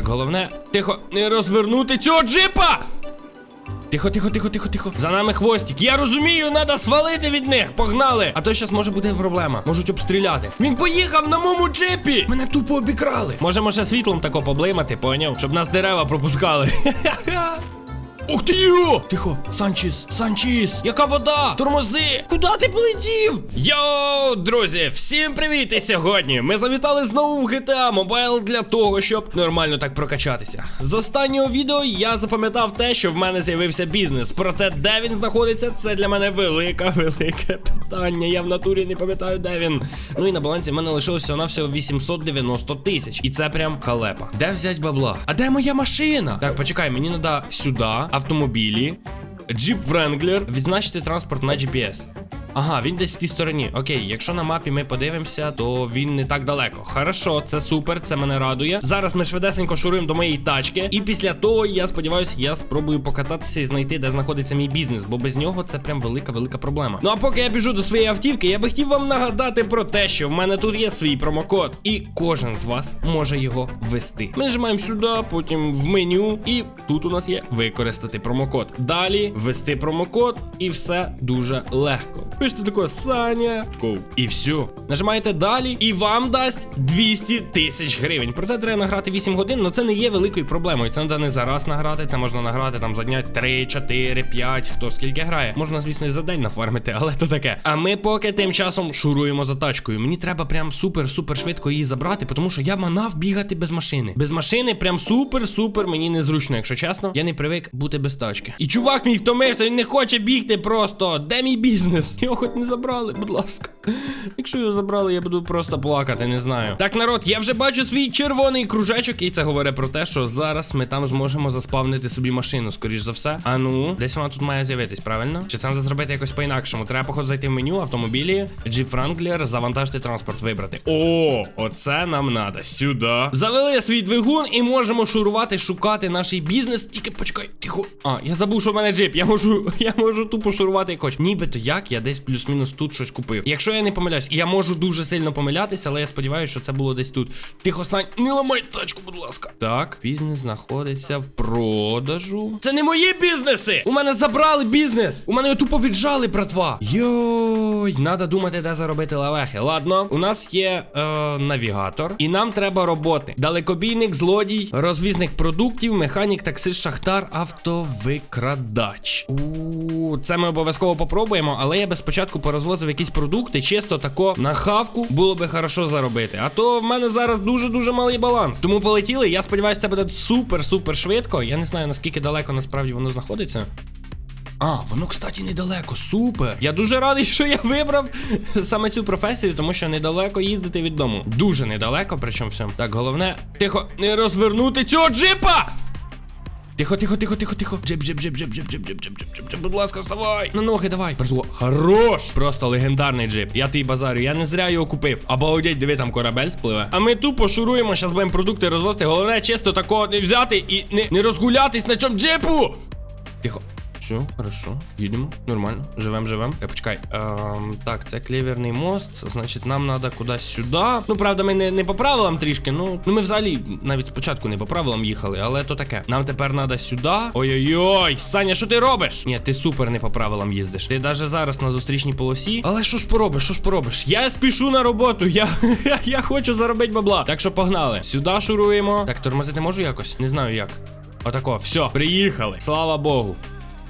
Так, головне, тихо, не розвернути цього джипа! Тихо, тихо, тихо, тихо, тихо. За нами хвостик. Я розумію, треба свалити від них. Погнали! А то зараз може бути проблема. Можуть обстріляти. Він поїхав на моєму джипі! Мене тупо обікрали. Можемо ще світлом тако поблимати, поняв? Щоб нас дерева пропускали. Ух ти! йо! Тихо, Санчіс, Санчіс, яка вода? Тормози! Куди ти полетів? Йоу, друзі, всім привіт! І сьогодні ми завітали знову в GTA Mobile для того, щоб нормально так прокачатися. З останнього відео я запам'ятав те, що в мене з'явився бізнес. Проте, де він знаходиться, це для мене велике, велике питання. Я в натурі не пам'ятаю, де він. Ну і на балансі в мене лишилося на всього 890 тисяч. І це прям халепа. Де взять бабла? А де моя машина? Так, почекай, мені треба сюди, автомобілі. Джип Wrangler, відзначити транспорт на GPS. Ага, він десь в тій стороні. Окей, якщо на мапі ми подивимося, то він не так далеко. Хорошо, це супер, це мене радує. Зараз ми швидесенько шуруємо до моєї тачки. І після того, я сподіваюся, я спробую покататися і знайти, де знаходиться мій бізнес, бо без нього це прям велика, велика проблема. Ну а поки я біжу до своєї автівки, я би хотів вам нагадати про те, що в мене тут є свій промокод, і кожен з вас може його ввести. Ми нажимаємо сюди, потім в меню, і тут у нас є використати промокод. Далі ввести промокод, і все дуже легко. Пишете тако Саня, Ковь. і все. Нажимаєте далі, і вам дасть 200 тисяч гривень. Проте треба награти 8 годин, але це не є великою проблемою. Це не за раз награти, це можна награти там за дня 3, 4, 5, хто скільки грає. Можна, звісно, і за день нафармити, але то таке. А ми поки тим часом шуруємо за тачкою. Мені треба прям супер-супер швидко її забрати, тому що я манав бігати без машини. Без машини прям супер-супер мені незручно, якщо чесно. Я не привик бути без тачки. І чувак мій втомився, він не хоче бігти просто. Де мій бізнес? Його хоч не забрали, будь ласка. Якщо його забрали, я буду просто плакати, не знаю. Так, народ, я вже бачу свій червоний кружечок, і це говорить про те, що зараз ми там зможемо заспавнити собі машину, скоріш за все. А ну, десь вона тут має з'явитись, правильно? Чи це треба зробити якось по-інакшому? Треба, походу, зайти в меню, автомобілі, Jeep Wrangler, завантажити транспорт, вибрати. О, оце нам надо. Сюди. Завели свій двигун і можемо шурувати, шукати наш бізнес. Тільки почекай, тихо. А, я забув, що в мене джип. Я можу, я можу тупо шурувати як хочу. Нібито як я десь плюс-мінус тут щось купив. Якщо я не помиляюсь, я можу дуже сильно помилятися, але я сподіваюся, що це було десь тут. Тихо, Сань, не ламай тачку, будь ласка. Так, бізнес знаходиться в продажу. Це не мої бізнеси! У мене забрали бізнес! У мене його тупо віджали, братва. Йой, надо думати, де заробити лавехи. Ладно, у нас є е, навігатор, і нам треба роботи. Далекобійник, злодій, розвізник продуктів, механік, таксист, шахтар, автовикрадач. У це ми обов'язково попробуємо, але я би спочатку порозвозив якісь продукти, чисто тако на хавку було би хорошо заробити. А то в мене зараз дуже-дуже малий баланс. Тому полетіли. Я сподіваюся, це буде супер-супер швидко. Я не знаю наскільки далеко насправді воно знаходиться. А, воно, кстати, недалеко. Супер. Я дуже радий, що я вибрав саме цю професію, тому що недалеко їздити від дому. Дуже недалеко, причому всьому. Так, головне, тихо, не розвернути цього джипа! Тихо, тихо, тихо, тихо, тихо. Джип, джип, джип, джип, джип, джип, джип, джип, джип, джип, джип, будь ласка, вставай. На ноги давай. Братва, Хорош! Просто легендарний джип. Я твій базарю, я не зря його купив. Обалдеть, диви, там корабель спливе. А ми тупо шуруємо, зараз будемо продукти розвозити. Головне, чисто такого не взяти і не, не розгулятись на чому джипу. Тихо. Все, хорошо, їдемо, нормально, живем, живем. Так, почекай. Ем, так, це клеверний мост. Значить, нам треба кудись сюди. Ну, правда, ми не, не по правилам трішки. Ну, ну ми взагалі навіть спочатку не по правилам їхали, але то таке. Нам тепер треба сюди. Ой-ой-ой, Саня, що ти робиш? Ні, ти супер не по правилам їздиш. Ти навіть зараз на зустрічній полосі. Але що ж поробиш? Що ж поробиш? Я спішу на роботу. Я, я хочу заробити бабла. Так що погнали. Сюди шуруємо. Так, тормозити можу якось? Не знаю як. Отако, все, приїхали. Слава Богу.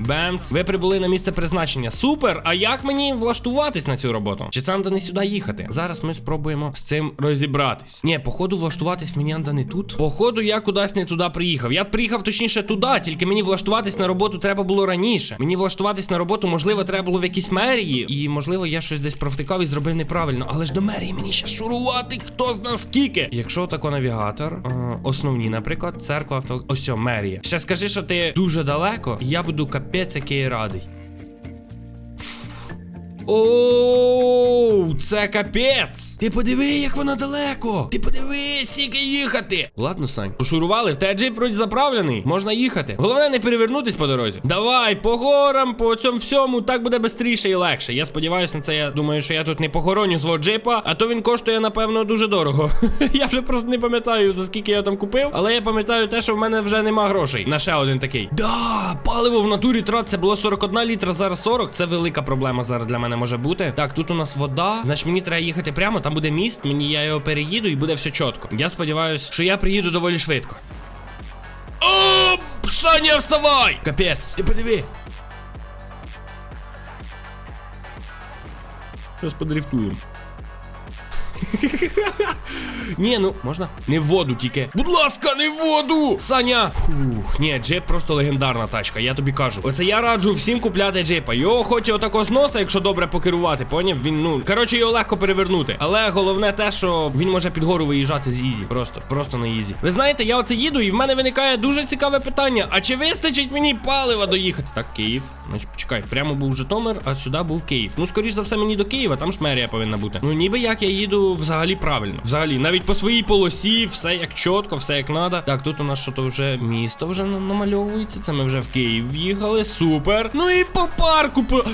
Бемц, ви прибули на місце призначення. Супер! А як мені влаштуватись на цю роботу? Чи треба не сюди їхати? Зараз ми спробуємо з цим розібратись. Ні, походу, влаштуватись мені треба не тут. Походу, я кудись не туди приїхав. Я приїхав точніше туди, тільки мені влаштуватись на роботу треба було раніше. Мені влаштуватись на роботу, можливо, треба було в якійсь мерії. І можливо, я щось десь провтикав і зробив неправильно. Але ж до мерії мені ще шурувати, хто нас скільки. Якщо тако навігатор, е, основні, наприклад, церква авто. Ось мерія. Ще скажи, що ти дуже далеко, я буду капець який радий. Оу, це капець. Ти подиви, як вона далеко. Ти подиви, скільки їхати. Ладно, Сань. Пошурували, в тебе джип вроді заправлений. Можна їхати. Головне не перевернутись по дорозі. Давай, по горам, по цьому всьому, так буде швидше і легше. Я сподіваюся на це. Я думаю, що я тут не похороню свого джипа, а то він коштує, напевно, дуже дорого. я вже просто не пам'ятаю, за скільки я там купив, але я пам'ятаю те, що в мене вже нема грошей. На ще один такий. Да, паливо в натурі трат, це було 41 літра, зараз 40. Це велика проблема зараз для мене може бути. Так, тут у нас вода. Значить, мені треба їхати прямо, там буде міст, мені я його переїду і буде все чітко. Я сподіваюся, що я приїду доволі швидко. О, Саня, вставай! Капець, ти подиви. Зараз подрифтуємо. Ні, ну можна? Не в воду тільки. Будь ласка, не в воду! Саня! Фух, ні, джип просто легендарна тачка, я тобі кажу. Оце я раджу всім купляти джипа. Його хоч отако з носа, якщо добре покерувати, поняв? Він, ну, коротше, його легко перевернути. Але головне те, що він може під гору виїжджати з ізі. Просто, просто на ізі. Ви знаєте, я оце їду, і в мене виникає дуже цікаве питання: а чи вистачить мені палива доїхати? Так, Київ. Значить, почекай, прямо був Житомир, а сюди був Київ. Ну, скоріш за все, мені до Києва, там ж мерія повинна бути. Ну, ніби як я їду взагалі правильно. Взагалі, навіть по своїй полосі, все як чітко, все як надо. Так, тут у нас що то вже місто вже на- намальовується. Це ми вже в Київ в'їхали. Супер. Ну і по парку по.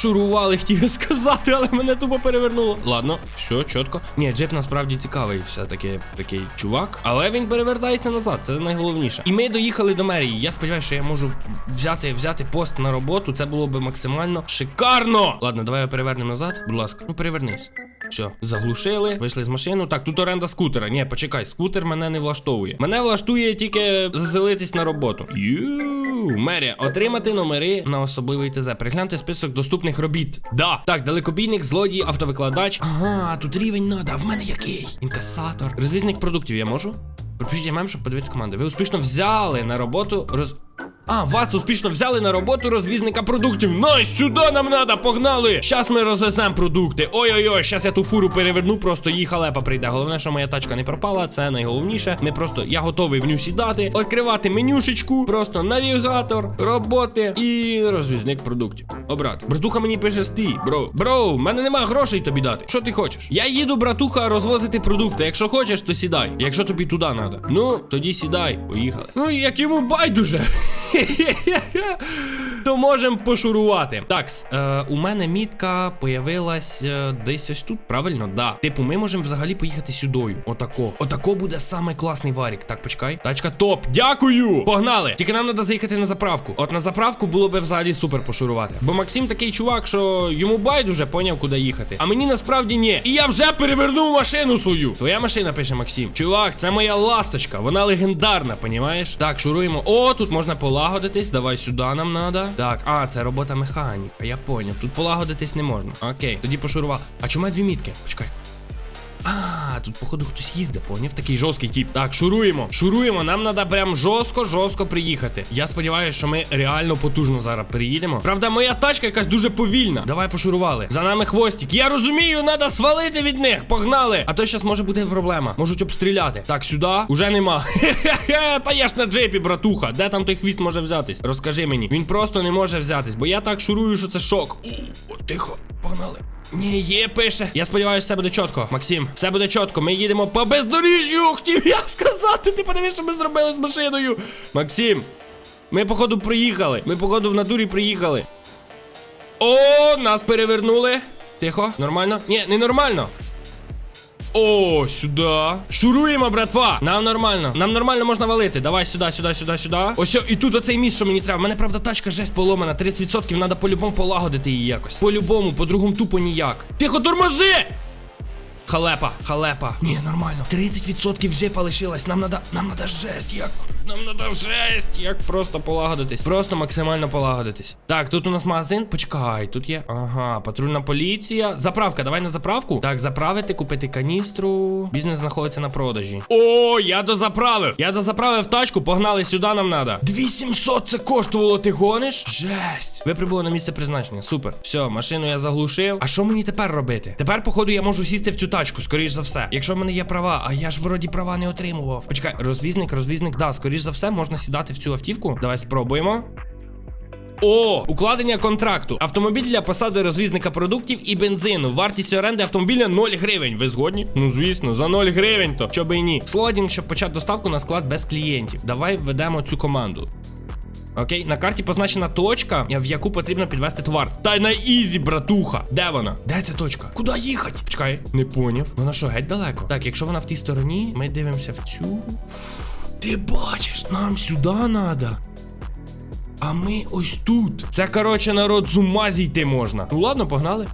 Шурували, хотів сказати, але мене тупо перевернуло. Ладно, все, чітко. Ні, джип насправді цікавий, все-таки такий чувак. Але він перевертається назад, це найголовніше. І ми доїхали до мерії. Я сподіваюся, що я можу взяти, взяти пост на роботу. Це було би максимально шикарно. Ладно, давай його перевернемо назад. Будь ласка, ну перевернись. Все, заглушили, вийшли з машини. Так, тут оренда скутера. Ні, почекай, скутер мене не влаштовує. Мене влаштує тільки заселитись на роботу. Ю, мерія, отримати номери на особливий ТЗ. Перегляньте список доступних робіт. Да. Так, далекобійник, злодій, автовикладач. Ага, тут рівень надо. А в мене який? Інкасатор. Розвізник продуктів я можу? Пропишіть мем, щоб подивитися команди. Ви успішно взяли на роботу роз. А, вас успішно взяли на роботу розвізника продуктів. Найс, сюди нам надо, погнали! Щас ми розвеземо продукти. Ой-ой-ой, щас я ту фуру переверну, просто їй халепа прийде. Головне, що моя тачка не пропала, це найголовніше. Ми просто, я готовий в ню сідати, відкривати менюшечку, просто навігатор, роботи і розвізник продуктів. Обрати. Братуха мені пише стій, бро. Бро, в мене нема грошей тобі дати. Що ти хочеш? Я їду, братуха, розвозити продукти. Якщо хочеш, то сідай. Якщо тобі туди надо. Ну, тоді сідай, поїхали. Ну, як йому байдуже. yeah, yeah, yeah. То можемо пошурувати. Так, е, у мене мітка появилась е, десь ось тут, правильно? Да. Типу, ми можемо взагалі поїхати сюдою. Отако. Отако буде саме класний варік. Так, почекай. Тачка топ. Дякую! Погнали! Тільки нам треба заїхати на заправку. От на заправку було би взагалі супер пошурувати. Бо Максим такий чувак, що йому байдуже поняв, куди їхати. А мені насправді ні. І я вже перевернув машину свою. Твоя машина пише Максим. Чувак, це моя ласточка. Вона легендарна, понімаєш? Так, шуруємо. О, тут можна полагодитись. Давай сюди нам надо. Так, а, це робота механіка. Я поняв. Тут полагодитись не можна. Окей, тоді пошурував. А чому дві мітки? Почекай. А, тут, походу, хтось їздить, поняв? Такий жорсткий тип. Так, шуруємо. Шуруємо. Нам треба прям жорстко-жорстко приїхати. Я сподіваюся, що ми реально потужно зараз приїдемо. Правда, моя тачка якась дуже повільна. Давай пошурували. За нами хвостик. Я розумію, треба свалити від них. Погнали! А то зараз може бути проблема. Можуть обстріляти. Так, сюди уже нема. Хе-хе, та я ж на джепі, братуха. Де там той хвіст може взятись? Розкажи мені. Він просто не може взятись, бо я так шурую, що це шок. О, тихо, погнали. Ні, є, пише. Я сподіваюся, все буде чітко. Максим, все буде чітко. Ми їдемо по бездоріжжю. Хотів я сказати. Ти подивись, що ми зробили з машиною. Максим, ми, походу, приїхали. Ми, походу, в натурі приїхали. О, нас перевернули. Тихо, нормально? Ні, не нормально. О, сюди. Шуруємо, братва. Нам нормально. Нам нормально можна валити. Давай сюди, сюди, сюди, сюди. Ось, і тут оцей міст, що мені треба. Мене, правда, тачка жесть поломана. 30% треба по-любому полагодити її якось. По-любому, по-другому тупо ніяк. Тихо, тормози! Халепа, халепа. Ні, нормально. 30% вже полишилось. Нам надо, нам надо жесть, як. Нам надо жесть, як просто полагодитись. Просто максимально полагодитись. Так, тут у нас магазин. Почекай, тут є. Ага, патрульна поліція. Заправка, давай на заправку. Так, заправити, купити каністру. Бізнес знаходиться на продажі. О, я дозаправив. Я дозаправив тачку, погнали сюди, нам надо. 2700 це коштувало, ти гониш? Жесть. Ви прибули на місце призначення. Супер. Все, машину я заглушив. А що мені тепер робити? Тепер, походу, я можу сісти в цю тачку, скоріш за все. Якщо в мене є права, а я ж вроді права не отримував. Почекай, розвізник, розвізник, да, скоріш за все, можна сідати в цю автівку. Давай спробуємо. О, укладення контракту. Автомобіль для посади розвізника продуктів і бензину. Вартість оренди автомобіля 0 гривень. Ви згодні? Ну звісно, за 0 гривень то. Що би і ні. Слодінг, щоб почати доставку на склад без клієнтів. Давай введемо цю команду. Окей, на карті позначена точка, в яку потрібно підвести товар. Та й на ізі, братуха. Де вона? Де ця точка? Куди їхати? Чекай, не поняв. Вона що, геть далеко? Так, якщо вона в тій стороні, ми дивимося в цю. Ти бачиш, нам сюди надо. А ми ось тут. Це, короче, народ з ума зійти можна. Ну ладно, погнали.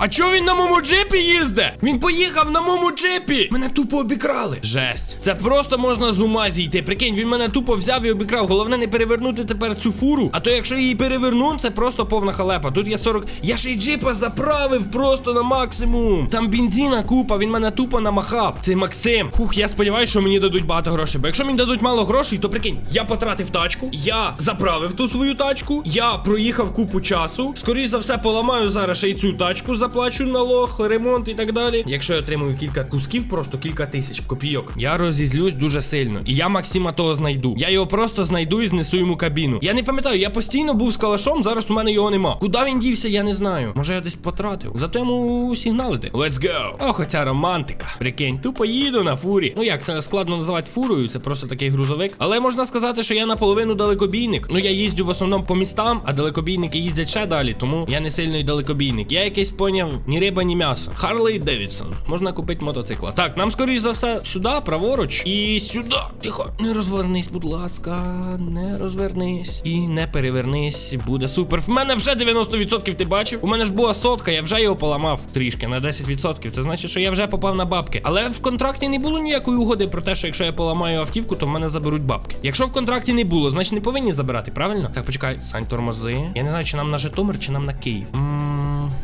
А чо він на моєму джипі їзде? Він поїхав на моєму джипі. Мене тупо обікрали. Жесть. Це просто можна з ума зійти. Прикинь, він мене тупо взяв і обікрав. Головне не перевернути тепер цю фуру. А то якщо її переверну, це просто повна халепа. Тут є 40. Я ще й джипа заправив просто на максимум. Там бензина купа, він мене тупо намахав. Це Максим. Хух, я сподіваюся, що мені дадуть багато грошей. Бо якщо мені дадуть мало грошей, то прикинь, я потратив тачку, я заправив ту свою тачку, я проїхав купу часу. Скоріш за все, поламаю зараз ще й цю тачку, заплачу налог, ремонт і так далі. Якщо я отримую кілька кусків, просто кілька тисяч копійок, я розізлюсь дуже сильно. І я Максима того знайду. Я його просто знайду і знесу йому кабіну. Я не пам'ятаю, я постійно був з калашом, зараз у мене його нема. Куди він дівся, я не знаю. Може я десь потратив. Зато йому сигналити. Let's go! Ох, оця романтика. Прикинь, тупо їду на фурі. Ну як це складно називати фурою, це просто такий грузовик. Але можна сказати, що я наполовину далекобійник. Ну я їздю в основному по містам, а далекобійники їздять ще далі, тому я не сильний далекобійник. Я якийсь поняв ні риба, ні м'ясо. Харлей Девідсон. Можна купити мотоцикла. Так, нам скоріш за все сюди, праворуч і сюди. Тихо, не розвернись, будь ласка, не розвернись і не перевернись. Буде супер. В мене вже 90% ти бачив. У мене ж була сотка, я вже його поламав трішки на 10%. Це значить, що я вже попав на бабки. Але в контракті не було ніякої угоди про те, що якщо я поламаю автівку, то в мене заберуть бабки. Якщо в контракті не було, значить не повинні забирати, правильно? Так, почекай, Сань, тормози. Я не знаю, чи нам на Житомир, чи нам на Київ.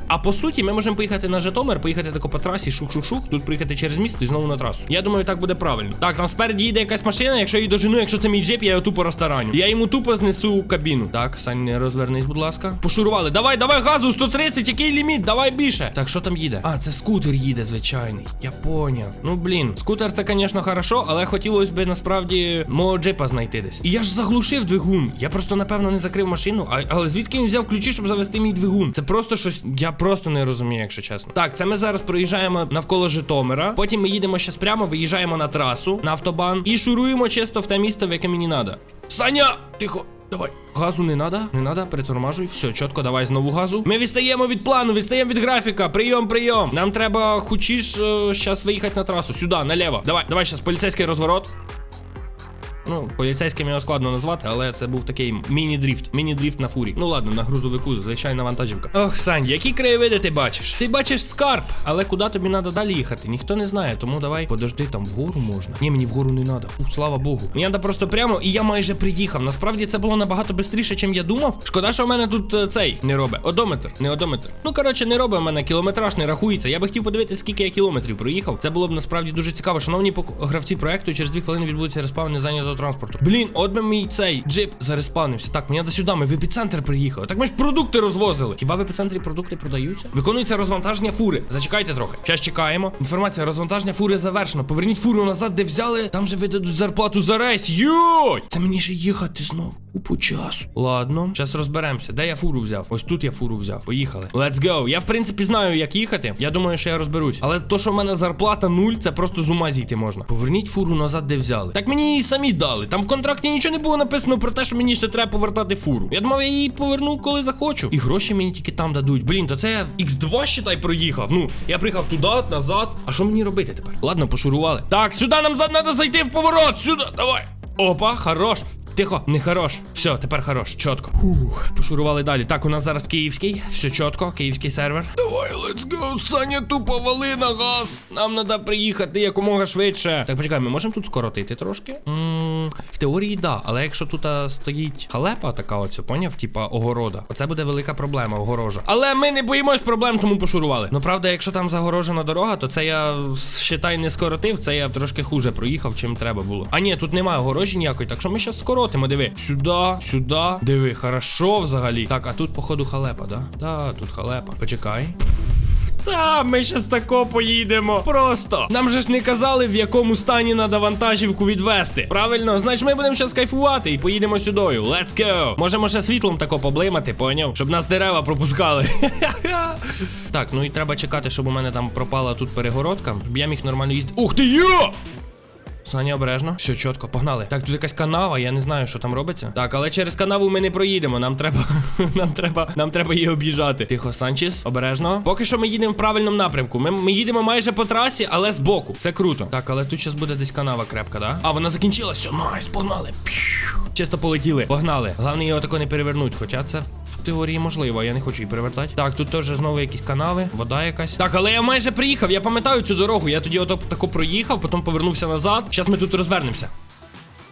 А по суті, ми можемо поїхати на Житомир, поїхати тако по трасі, шух-шух-шух, тут приїхати через місто і знову на трасу. Я думаю, так буде правильно. Так, там спереді їде якась машина, якщо я її дожену, якщо це мій джип, я його тупо розтараню. Я йому тупо знесу кабіну. Так, Сань, не розвернись, будь ласка. Пошурували. Давай, давай газу, 130, який ліміт? Давай більше. Так, що там їде? А, це скутер їде, звичайний. Я поняв. Ну блін, скутер це, звісно, хорошо, але хотілося б насправді мого джипа знайти десь. І я ж заглушив двигун. Я просто, напевно, не закрив машину. А, але звідки він взяв ключі, щоб завести мій двигун? Це просто щось. Я просто не розумію, якщо чесно. Так, це ми зараз проїжджаємо навколо Житомира. Потім ми їдемо щас прямо, виїжджаємо на трасу на автобан і шуруємо чисто в те місто, в яке мені треба. Саня! Тихо, давай. Газу не надо, не надо, перетормажуй. Все, чітко, давай знову газу. Ми відстаємо від плану, відстаємо від графіка. Прийом, прийом. Нам треба хочеш зараз виїхати на трасу. Сюди, наліво. Давай, давай, зараз поліцейський розворот. Ну, поліцейським його складно назвати, але це був такий міні-дріфт. Міні-дріфт на фурі. Ну ладно, на грузовику, звичайна вантажівка. Ох, Сань, які краєвиди ти бачиш? Ти бачиш скарб, але куди тобі треба далі їхати? Ніхто не знає, тому давай подожди, там вгору можна. Ні, мені вгору не треба. У, слава Богу. Мені треба просто прямо, і я майже приїхав. Насправді це було набагато швидше, чим я думав. Шкода, що в мене тут е, цей не робить. Одометр, не одометр. Ну коротше, не робить в мене кілометраж, не рахується. Я би хотів подивитися, скільки я кілометрів проїхав. Це було б насправді дуже цікаво. Шановні гравці проекту, через дві хвилини відбудеться респаун незайнятого транспорту. Блін, от би мій цей джип зареспанився. Так, мені до сюди, ми в епіцентр приїхали. Так ми ж продукти розвозили. Хіба в епіцентрі продукти продаються? Виконується розвантаження фури. Зачекайте трохи. Зараз чекаємо. Інформація, розвантаження фури завершено. Поверніть фуру назад, де взяли. Там же видадуть зарплату за рейс. Йой! Це мені ще їхати знову. Купу часу. Ладно, зараз розберемося. Де я фуру взяв? Ось тут я фуру взяв. Поїхали. Let's go. Я в принципі знаю, як їхати. Я думаю, що я розберусь. Але то, що в мене зарплата нуль, це просто з ума зійти можна. Поверніть фуру назад, де взяли. Так мені її самі дали. Там в контракті нічого не було написано про те, що мені ще треба повертати фуру. Я думав, я її поверну, коли захочу. І гроші мені тільки там дадуть. Блін, то це я в X2 считай проїхав. Ну, я приїхав туди, назад. А що мені робити тепер? Ладно, пошурували. Так, сюди нам треба зайти в поворот. Сюди, давай. Опа, хорош. Тихо, не хорош. Все, тепер хорош, чітко. Фух, пошурували далі. Так, у нас зараз київський. Все чітко, київський сервер. Давай, let's go, Саня, тупо вали на газ. Нам треба приїхати якомога швидше. Так, почекай, ми можемо тут скоротити трошки? м в теорії, да, але якщо тут а, стоїть халепа, така оця, поняв, типа огорода, оце буде велика проблема, огорожа. Але ми не боїмось проблем, тому пошурували. Ну правда, якщо там загорожена дорога, то це я считай не скоротив, це я трошки хуже проїхав, чим треба було. А ні, тут немає огорожі ніякої, так що ми щас скоротимо, диви. Сюди, сюди. Диви, хорошо взагалі. Так, а тут, походу, халепа, да? Да, тут халепа. Почекай. Та, ми щас тако поїдемо. Просто. Нам же ж не казали, в якому стані надо вантажівку відвести. Правильно, значить ми будемо щас кайфувати і поїдемо сюдою. Let's go. Можемо ще світлом тако поблимати, поняв? Щоб нас дерева пропускали. так, ну і треба чекати, щоб у мене там пропала тут перегородка. Щоб я міг нормально їздити. Ух ти йо! Саня, обережно. Все чітко, погнали. Так, тут якась канава, я не знаю, що там робиться. Так, але через канаву ми не проїдемо. Нам треба. нам треба. Нам треба її об'їжджати. Тихо, Санчес, обережно. Поки що ми їдемо в правильному напрямку. Ми, ми їдемо майже по трасі, але збоку. Це круто. Так, але тут зараз буде десь канава крепка, да? А, вона закінчилася. Найс, погнали. Чисто полетіли. Погнали. Головне його тако не перевернуть. Хоча це в, в теорії можливо, я не хочу її перевертати. Так, тут теж знову якісь канави, вода якась. Так, але я майже приїхав. Я пам'ятаю цю дорогу. Я тоді ото тако проїхав, потім повернувся назад. Зараз ми тут розвернемося.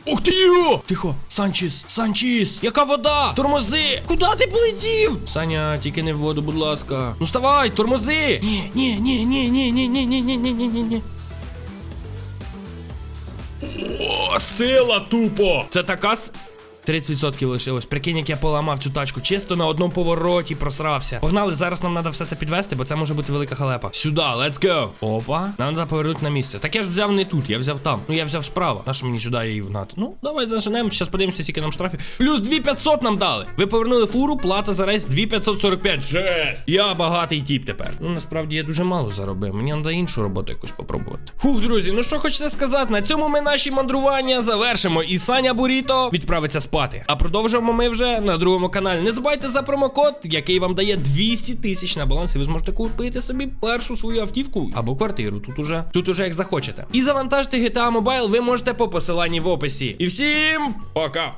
Ух ти йо! Тихо, Санчіс, Санчіс, яка вода? Тормози! Куди ти полетів? Саня, тільки не в воду, будь ласка. Ну вставай, тормози! Ні, ні, ні, ні, ні, ні, ні, ні, ні, ні, ні, ні, ні. О, сила тупо! Це така с. 30% лишилось. Прикинь, як я поламав цю тачку. Чисто на одному повороті просрався. Погнали, зараз нам треба все це підвести, бо це може бути велика халепа. Сюди, let's go. Опа. Нам треба повернути на місце. Так я ж взяв не тут, я взяв там. Ну я взяв справа. Нащо мені сюди її вгнати? Ну, давай заженемо. Зараз подивимося, скільки нам штрафів. Плюс 2500 нам дали. Ви повернули фуру, плата за рейс 2545. Жесть. Я багатий тіп тепер. Ну насправді я дуже мало заробив. Мені треба іншу роботу якусь попробувати. Хух, друзі, ну що хочете сказати? На цьому ми наші мандрування завершимо. І Саня Буріто відправиться спати. А продовжуємо ми вже на другому каналі. Не забувайте за промокод, який вам дає 200 тисяч на балансі. Ви зможете купити собі першу свою автівку або квартиру. Тут уже тут уже як захочете. І завантажити GTA Mobile ви можете по посиланні в описі. І всім пока!